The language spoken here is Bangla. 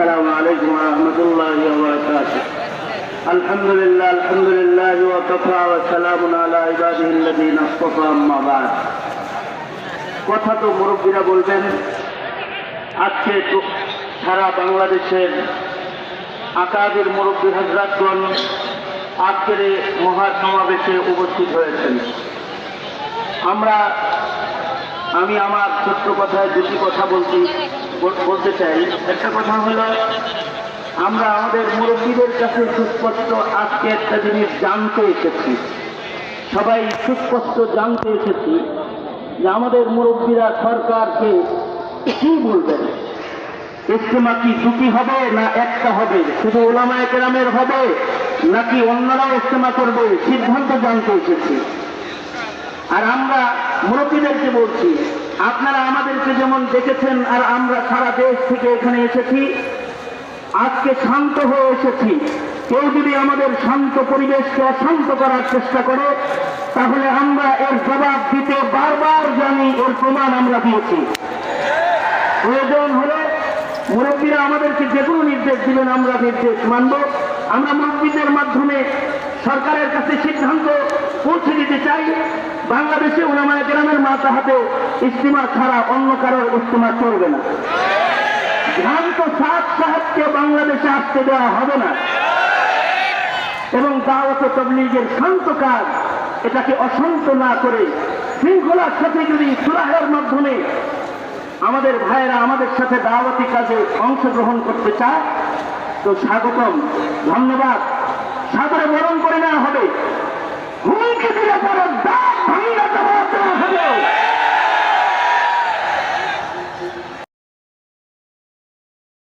السلام عليكم ورحمة الله وبركاته الحمد لله الحمد لله وكفى وسلام على عباده الذين اصطفى أما بعد কথা তো মুরব্বীরা বলবেন আজকে তো সারা বাংলাদেশের আকাদের মুরব্বী হাজরাতগণ আজকের এই মহা সমাবেশে উপস্থিত হয়েছেন আমরা আমি আমার ছোট্ট কথায় দুটি কথা বলতে বল- বলতে চাই। একটা কথা হলো, আমরা আমাদের মুরব্বীদের কাছে সুস্পষ্ট আজকে একটা জিনিস জানতে এসেছি। সবাই সুস্পষ্ট জানতে এসেছি যে আমাদের মুরব্বীরা সরকারকে কি বলবেন? ইস্তেমা কি দুটি হবে না একটা হবে? শুধু ওলামায় কেরামের হবে নাকি অন্যরাও ইস্তেমা করবে? সিদ্ধান্ত জানতে এসেছি। আর আমরা মুরব্বীদেরকে বলছি আপনারা আমাদেরকে যেমন দেখেছেন আর আমরা সারা দেশ থেকে এখানে এসেছি, আজকে শান্ত হয়ে এসেছি। কেউ যদি আমাদের শান্ত পরিবেশকে অশান্ত করার চেষ্টা করে, তাহলে আমরা এর জবাব দিতে বারবার জানি, এর প্রমাণ আমরা দিয়েছি। প্রয়োজন হলে মুরব্বীরা আমাদেরকে যে কোনো নির্দেশ দিবেন, আমরা নির্দেশ মানব। আমরা মুরব্বীদের মাধ্যমে সরকারের কাছে সিদ্ধান্ত পৌঁছে দিতে চাই। বাংলাদেশে ওলামায় গ্রামের মাথা হাতে ইস্তিমা ছাড়া অন্য কারোর ইস্তিমা চলবে না। ভ্রান্ত সাত সাহেবকে বাংলাদেশে আসতে দেওয়া হবে না। এবং দাওয়াত তবলিগের শান্ত কাজ এটাকে অশান্ত না করে শৃঙ্খলার সাথে যদি সুরাহের মাধ্যমে আমাদের ভাইয়েরা আমাদের সাথে দাওয়াতি কাজে অংশগ্রহণ করতে চায়, তো স্বাগতম, ধন্যবাদ। সাদরে বরণ করে নেওয়া হবে। হুমকি দিলে